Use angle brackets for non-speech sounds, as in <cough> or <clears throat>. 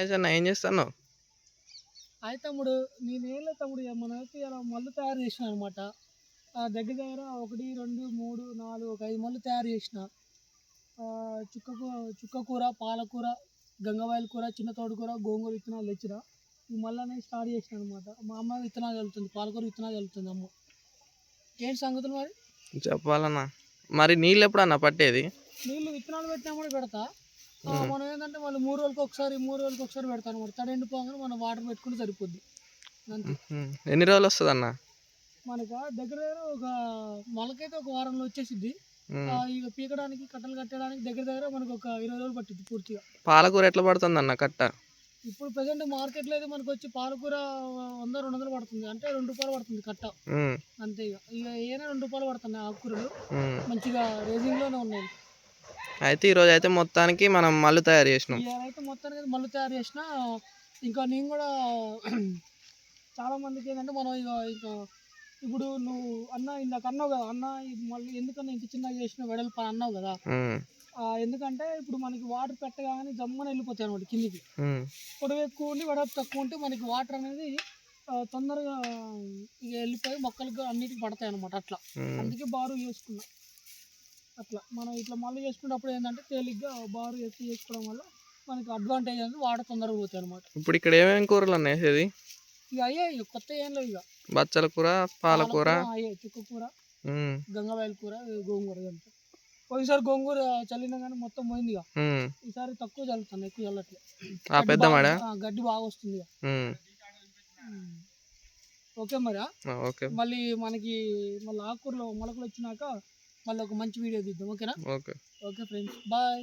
మహేష్ అన్న ఏం చేస్తాను? అయితే తమ్ముడు నేనేళ్ళ తమ్ముడు మనమైతే ఇలా మళ్ళీ తయారు చేసిన అనమాట దగ్గర దగ్గర ఒకటి రెండు మూడు నాలుగు ఒక ఐదు మళ్ళీ తయారు చేసిన. చుక్కకూ చుక్కకూర పాలకూర గంగవాయల కూర చిన్న తోటకూర గోంగూర విత్తనాలు తెచ్చిన ఈ మళ్ళీ అనేది స్టార్ట్ చేసిన అనమాట మా అమ్మ విత్తనాలు చల్లుతుంది పాలకూర విత్తనాలు చల్లుతుంది అమ్మ. ఏంటి సంగతులు మరి? చెప్పాలన్నా. మరి నీళ్ళు ఎప్పుడన్నా పట్టేది? నీళ్ళు విత్తనాలు పెట్టినా కూడా పెడతా. మనం ఏంటంటే మళ్ళీ మూడు రోజులకి ఒకసారి మూడు రోజులకి ఒకసారి పెడతాను అనమాట తడి ఎండిపోగానే మనం వాటర్ పెట్టుకుంటే సరిపోద్ది. ఎన్ని రోజులు వస్తుంది అన్న మనకు దగ్గర దగ్గర ఒక మొలకైతే ఒక వారంలో వచ్చేసిద్ది. ఇక పీకడానికి కట్టలు కట్టడానికి దగ్గర దగ్గర మనకు ఒక ఇరవై రోజులు పట్టింది పూర్తిగా. పాలకూర ఎట్లా పడుతుంది అన్న కట్ట? ఇప్పుడు ప్రజెంట్ మార్కెట్లో అయితే మనకు వచ్చి పాలకూర వంద రెండు వందలు పడుతుంది. అంటే రెండు రూపాయలు పడుతుంది కట్ట. అంతే ఇక. ఇక ఏమైనా రెండు రూపాయలు పడుతున్నాయి ఆకుకూరలు. మంచిగా రేజింగ్లోనే ఉన్నాయి. అయితే ఈరోజు అయితే మొత్తానికి మనం మళ్ళీ తయారు చేసినాం. ఇవైతే మొత్తానికి మళ్ళీ తయారు చేసిన ఇంకా నేను కూడా <clears throat> చాలా మందికి ఏంటంటే మనం ఇక ఇక ఇప్పుడు నువ్వు అన్న ఇందాక అన్నావు కదా అన్న ఇది మళ్ళీ ఎందుకన్నా ఇంత చిన్నగా చేసిన వెడల్పు అని అన్నావు కదా? ఆ, ఎందుకంటే ఇప్పుడు మనకి వాటర్ పెట్టగానే జమ్మని వెళ్ళిపోతాయి అనమాట కిందికి. పొడవు ఎక్కువ ఉండి వెడల్పు తక్కువ ఉంటే మనకి వాటర్ అనేది ఆ, తొందరగా ఇక వెళ్ళిపోయి మొక్కలకు అన్నిటికి పడతాయి అనమాట అట్లా. అందుకే బారు చేసుకున్నాం అట్లా. మనం ఇట్లా మళ్ళీ చేసుకున్నప్పుడు ఏంటంటే తేలిగ్గా బారు ఎత్తి చేసుకోవడం వల్ల మనకి అడ్వాంటేజ్ అనేది వాటర్ తొందరగా పోతాయి అనమాట ఇప్పుడు ఇక్కడ ఏమేమి కూరలు వేసేది ఇక అయ్యే ఇక కొత్త ఏం లేవు ఇక. బచ్చల కూర పాలకూర? అయ్యే చుక్క కూర ఉమ్, గంగవాయల కూర గోంగూర ఇదంతా ఒకసారి గోంగూర చల్లినా కానీ మొత్తం పోయింది ఇక. ఉమ్. ఈసారి తక్కువ చల్లుతాను ఎక్కువ చల్లట్లే. ఆ పెద్ద మాడ? గడ్డి బాగా వస్తుంది ఇక. ఉమ్, ఓకే మరి ఆ, ఓకే. మళ్ళీ మనకి మళ్ళీ ఆకుకూరలో మొలకలు వచ్చినాక మళ్ళీ ఒక మంచి వీడియో తీద్దాం ఓకేనా? ఓకే. Okay friends bye.